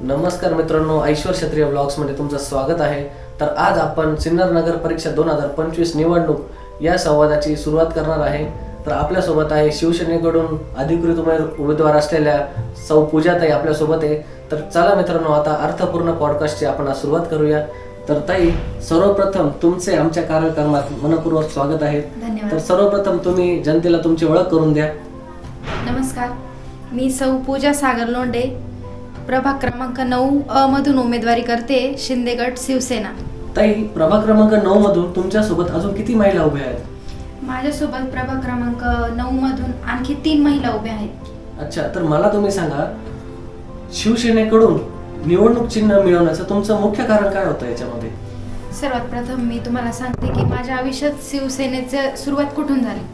नमस्कार मित्रांनो ऐश्वर क्षत्रिय ब्लॉग्समध्ये तुमचं स्वागत आहे. तर आज आपण सिन्नर नगर परीक्षा दोन हजार पंचवीस निवडणूक या संवादाची सुरुवात करणार आहे. तर आपल्यासोबत आहे शिवसेनेकडून अधिकृत उमेद- उमेदवार असलेल्या सौ पूजाताई आपल्यासोबत आहे. तर चला मित्रांनो आता अर्थपूर्ण पॉडकास्टची आपण आज सुरुवात करूया. तर ताई सर्वप्रथम तुमचे आमच्या कार्यक्रमात मनपूर्वक स्वागत आहे. तर सर्वप्रथम तुम्ही जनतेला तुमची ओळख करून द्या. नमस्कार. मी सौ पूजा सागर लोंडे प्रभाग क्रमांक नऊ अ मधून उमेदवारी करते शिंदेगड शिवसेना. ताई प्रभाग क्रमांक नऊ मधून तुमच्यासोबत अजून किती महिला उभ्या आहेत? माझ्यासोबत प्रभाग क्रमांक नऊ मधून आणखी तीन महिला उभ्या आहेत. अच्छा तर मला तुम्ही सांगा शिवसेनेकडून निवडणूक चिन्ह मिळवण्याचं तुमचं मुख्य कारण काय होतं याच्यामध्ये? सर्वात प्रथम मी तुम्हाला सांगते की माझ्या आयुष्यात शिवसेनेचं सुरुवात कुठून झाली?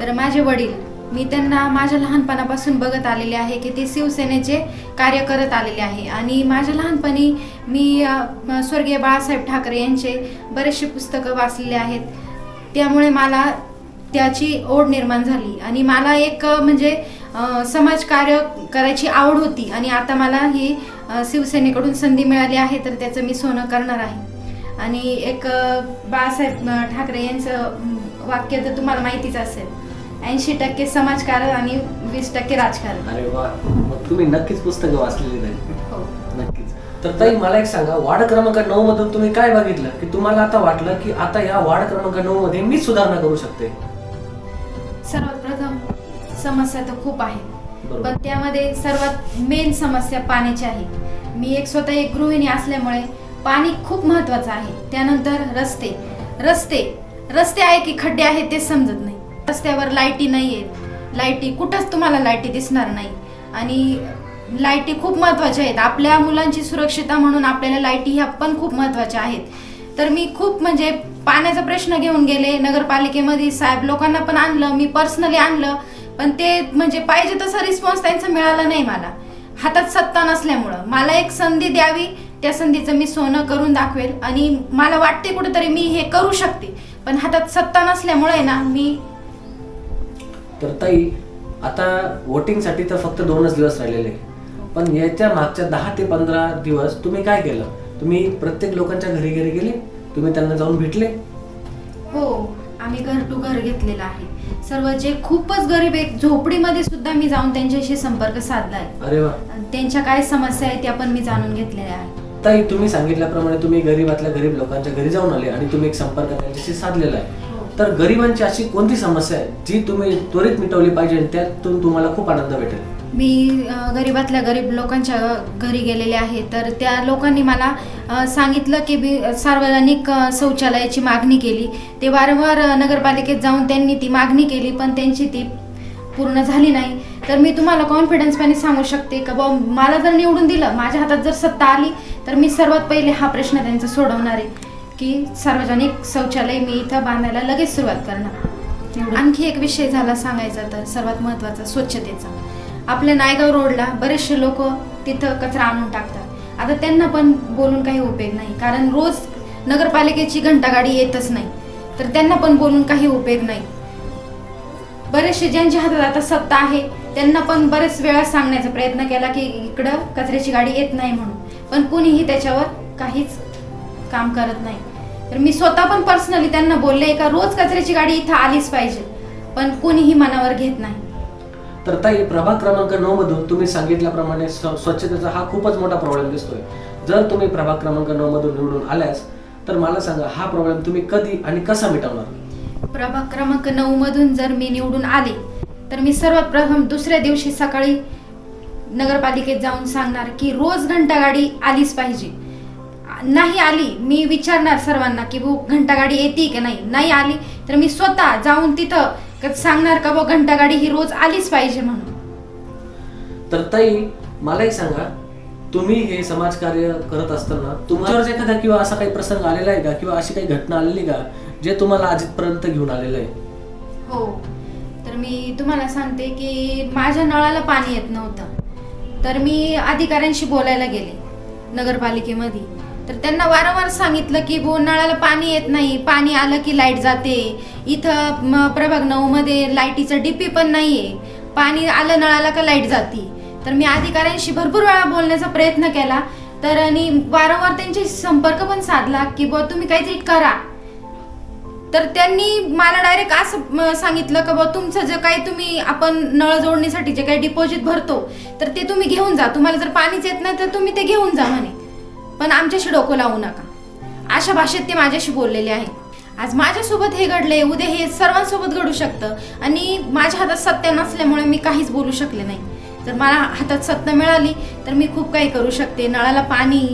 तर माझे वडील मी त्यांना माझ्या लहानपणापासून बघत आलेले आहे की ते शिवसेनेचे कार्य करत आलेले आहे. आणि माझ्या लहानपणी मी स्वर्गीय बाळासाहेब ठाकरे यांचे बरेचसे पुस्तकं वाचलेले आहेत. त्यामुळे मला त्याची ओढ निर्माण झाली. आणि मला एक म्हणजे समाजकार्य करायची आवड होती. आणि आता मला ही शिवसेनेकडून संधी मिळाली आहे तर त्याचं मी सोनं करणार आहे. आणि एक बाळासाहेब ठाकरे यांचं वाक्य तर तुम्हाला माहितीच असेल. ऐंशी टक्के समाजकारण आणि वीस टक्के राजकारण. अरे वा. मग तुम्ही नक्कीच पुस्तकं वाचलेली नाही हो. नक्कीच. तर ताई मला एक सांगा वार्ड क्रमांक नऊ मधून तुम्ही काय बघितलं? की तुम्हाला आता वाटलं की आता या वार्ड क्रमांक नऊ मध्ये मी सुधारणा करू शकते? सर्वात प्रथम समस्या तर खूप आहेत बरोबर. पण त्यामध्ये सर्वात मेन समस्या पाण्याची आहे. मी एक स्वतः एक गृहिणी असल्यामुळे पाणी खूप महत्वाचं आहे. त्यानंतर रस्ते. रस्ते. रस्ते आहे की खड्डे आहेत ते समजत नाही. रस्त्यावर लाईटी नाही आहेत लाईटी कुठंच तुम्हाला लाईटी दिसणार नाही. आणि लाईटी खूप महत्त्वाच्या आहेत. आपल्या मुलांची सुरक्षितता म्हणून आपल्याला लाईटी ह्या पण खूप महत्त्वाच्या आहेत. तर मी खूप म्हणजे पाण्याचा प्रश्न घेऊन गेले. नगरपालिकेमध्ये साहेब लोकांना पण आणलं मी पर्सनली आणलं. पण ते म्हणजे पाहिजे तसा रिस्पॉन्स त्यांचा मिळाला नाही मला. हातात सत्ता नसल्यामुळं. मला एक संधी द्यावी त्या संधीचं मी सोनं करून दाखवेल. आणि मला वाटते कुठेतरी मी हे करू शकते. पण हातात सत्ता नसल्यामुळे ना मी तर ताई आता voting साठी तर फक्त दोनच दिवस राहिलेले. आहे. पण याच्या मागच्या दहा ते पंधरा दिवस तुम्ही काय केलं? तुम्ही प्रत्येक लोकांच्या घरी घरी गेले? तुम्ही त्यांना जाऊन भेटले? हो आम्ही घर टू घर घेतलेला आहे. सर्व जे खूपच गरीब आहेत झोपडीमध्ये सुद्धा मी जाऊन त्यांच्याशी संपर्क साधलाय. अरे वा. त्यांच्या काय समस्या आहेत त्या पण मी जाणून घेतलेल्या आहेत. ताई तुम्ही सांगितल्याप्रमाणे तुम्ही गरीबातल्या गरीब लोकांच्या घरी जाऊन आले आणि तुम्ही एक संपर्क त्यांच्याशी साधलेला आहे. तर गरिबांची अशी कोणती समस्या आहे जी तुम्ही त्वरित मिटवली पाहिजे त्यातून तुम्हाला खूप आनंद भेटेल? मी गरीबातल्या गरीब लोकांच्या घरी गेलेले आहे तर त्या लोकांनी मला सांगितलं की मी सार्वजनिक शौचालयाची मागणी केली. ते वारंवार नगरपालिकेत जाऊन त्यांनी ती मागणी केली पण त्यांची ती पूर्ण झाली नाही. तर मी तुम्हाला कॉन्फिडन्सपणे सांगू शकते का बा मला जर निवडून दिलं माझ्या हातात जर सत्ता आली तर मी सर्वात पहिले हा प्रश्न त्यांचा सोडवणार आहे. की सार्वजनिक शौचालय मी इथं बांधायला लगेच सुरुवात करणार. आणखी एक विषय झाला सांगायचा तर सर्वात महत्त्वाचा स्वच्छतेचा. आपल्या नायगाव रोडला बरेचसे लोक तिथं कचरा आणून टाकतात. आता त्यांना पण बोलून काही उपयोग नाही कारण रोज नगरपालिकेची घंटागाडी येतच नाही. तर त्यांना पण बोलून काही उपयोग नाही. बरेचसे ज्यांच्या हातात आता सत्ता आहे त्यांना पण बरेच वेळा सांगण्याचा प्रयत्न केला की इकडं कचऱ्याची गाडी येत नाही म्हणून. पण कुणीही त्याच्यावर काहीच काम करत नाही. तर मी स्वतः पण पर्सनली त्यांना बोलले का रोज कचऱ्याची गाडी इथं आलीच पाहिजे. पण कुणीही मनावर घेत नाही. तर ताई प्रभाग क्रमांक नऊ मधून तुम्ही सांगितल्याप्रमाणे स्व- स्वच्छतेचा हा खूपच मोठा प्रॉब्लेम दिसतोय. जर तुम्ही प्रभाग क्रमांक नऊ मधून निवडून आल्यास तर मला सांगा हा प्रॉब्लेम तुम्ही कधी आणि कसा मिटवणार? प्रभाग क्रमांक नऊ मधून जर मी निवडून आले तर मी सर्वात प्रथम दुसऱ्या दिवशी सकाळी नगरपालिकेत जाऊन सांगणार की रोज घंटागाडी आलीच पाहिजे. नाही आली मी विचारणार सर्वांना की भाऊ घंटागाडी येते की नाही? नाही आली तर मी स्वतः जाऊन तिथं सांगणार का भाऊ घंटागाडी ही रोज आलीच पाहिजे म्हणून. तर ताई मला एक सांगा तुम्ही हे समाजकार्य करत असताना तुमच्यावर एखादा किंवा असा काही प्रसंग आलेला आहे का? किंवा अशी काही घटना आलेली का जे तुम्हाला आजपर्यंत घेऊन आलेलं आहे? हो. तर मी तुम्हाला सांगते की माझ्या नळाला पाणी येत नव्हतं. तर मी अधिकाऱ्यांशी बोलायला गेले नगरपालिकेमध्ये. तर त्यांना वारंवार सांगितलं की बो नळाला पाणी येत नाही पाणी आलं की लाइट जाते. इथं प्रभाग नऊ मध्ये लाईटीचं डीपी पण नाहीये. पाणी आलं नळाला का लाइट जाते. तर मी अधिकाऱ्यांशी भरपूर वेळा बोलण्याचा प्रयत्न केला. तर आणि वारंवार त्यांच्याशी संपर्क पण साधला की बुवा तुम्ही काहीतरी करा. तर त्यांनी मला डायरेक्ट असं सांगितलं का बुवा तुमचं जे काही तुम्ही आपण नळ जोडणीसाठी जे काही डिपॉझिट भरतो तर ते तुम्ही घेऊन जा. तुम्हाला जर पाणीच येत नाही तर तुम्ही ते घेऊन जा म्हणे. पण आमच्याशी डोकं लावू नका. अशा भाषेत ते माझ्याशी बोललेले आहे आज माझ्यासोबत हे घडले उद्या हे सर्वांसोबत घडू शकतं आणि माझ्या हातात सत्य नसल्यामुळे मी काहीच बोलू शकले नाही. जर मला हातात सत्ता मिळाली तर मी खूप काही करू शकते. नळाला पाणी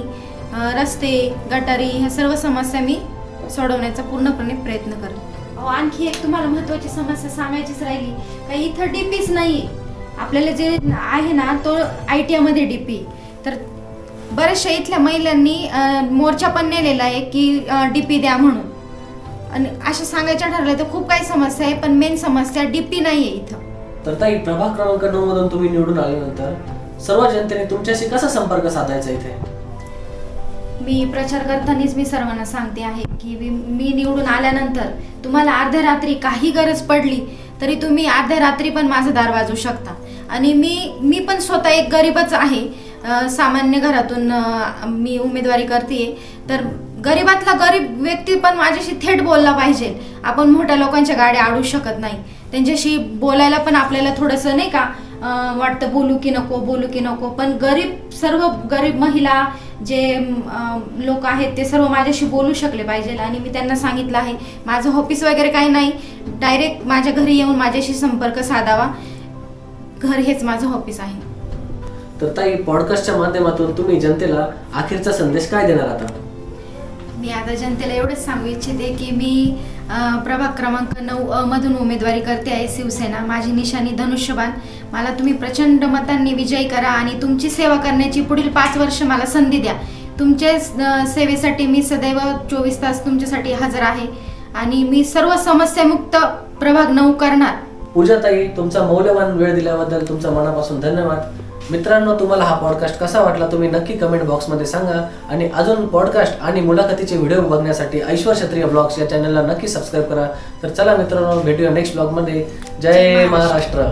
रस्ते गटारी ह्या सर्व समस्या मी सोडवण्याचा पूर्णपणे प्रयत्न करेन. अहो, आणखी एक तुम्हाला महत्वाची समस्या सांगायचीच राहिली. काही इथं डी पीच नाही आपल्याला जे आहे ना तो आय टी आयमध्ये डी पी तर बऱ्याचशा इथल्या महिलांनी मोर्चा पण नेलेला आहे की डीपी द्या म्हणून. आणि असं सांगायचं ठरलं तर खूप काही समस्या आहे पण मेन समस्या डीपी नाही आहे इथं. तर ताई प्रभाग क्रमांक नऊ मधून तुम्ही निवडून आल्यानंतर सर्व जनतेने तुमच्याशी कसा संपर्क साधायचा इथे? मी प्रचार करतानाच मी सर्वांना सांगते आहे की मी मी निवडून आल्यानंतर तुम्हाला अर्ध्या रात्री काही गरज पडली तरी तुम्ही अर्ध्या रात्री पण माझं दार वाजवू शकता. आणि मी मी पण स्वतः एक गरीबच आहे सामान्य घरातून मी उमेदवारी करते तर गरीबातला गरीब व्यक्ती पण माझ्याशी थेट बोलला पाहिजे. आपण मोठ्या लोकांच्या गाड्या आडू शकत नाही. त्यांच्याशी बोलायला पण आपल्याला थोडंसं नाही का वाटतं बोलू की नको बोलू की नको. पण गरीब सर्व गरीब महिला जे लोक आहेत ते सर्व माझ्याशी बोलू शकले पाहिजे आणि मी त्यांना सांगितलं आहे माझं ऑफिस वगैरे काही नाही. डायरेक्ट माझ्या घरी येऊन माझ्याशी संपर्क साधावा. घर हेच माझं ऑफिस आहे. तर ताई पॉडकास्टच्या माध्यमातून तुम्ही जनतेला अखेरचा संदेश काय देणार आता? मी आता जनतेला एवढंच सांगू इच्छिते की मी प्रभाग क्रमांक नऊ अ मधून उमेदवारी करते आहे शिवसेना. माझी निशाणी धनुष्यबाण. मला तुम्ही प्रचंड मतांनी विजयी करा आणि तुमची सेवा करण्याची पुढील पाच वर्ष मला संधी द्या. तुमच्या सेवेसाठी मी सदैव चोवीस तास तुमच्यासाठी हजर आहे आणि मी सर्व समस्यामुक्त प्रभाग नऊ करणार. पूजाताई तुमचा मौल्यवान वेळ दिल्याबद्दल तुमचा मनापासून धन्यवाद. मित्रांनो तुम्हाला हा पॉडकास्ट कसा वाटला तुम्ही नक्की कमेंट बॉक्समध्ये सांगा. आणि अजून पॉडकास्ट आणि मुलाखतीचे व्हिडिओ बघण्यासाठी ऐश्वर क्षत्रिय ब्लॉग्स या चॅनलला नक्की सबस्क्राईब करा. तर चला मित्रांनो भेटूया नेक्स्ट ब्लॉगमध्ये जय महाराष्ट्र.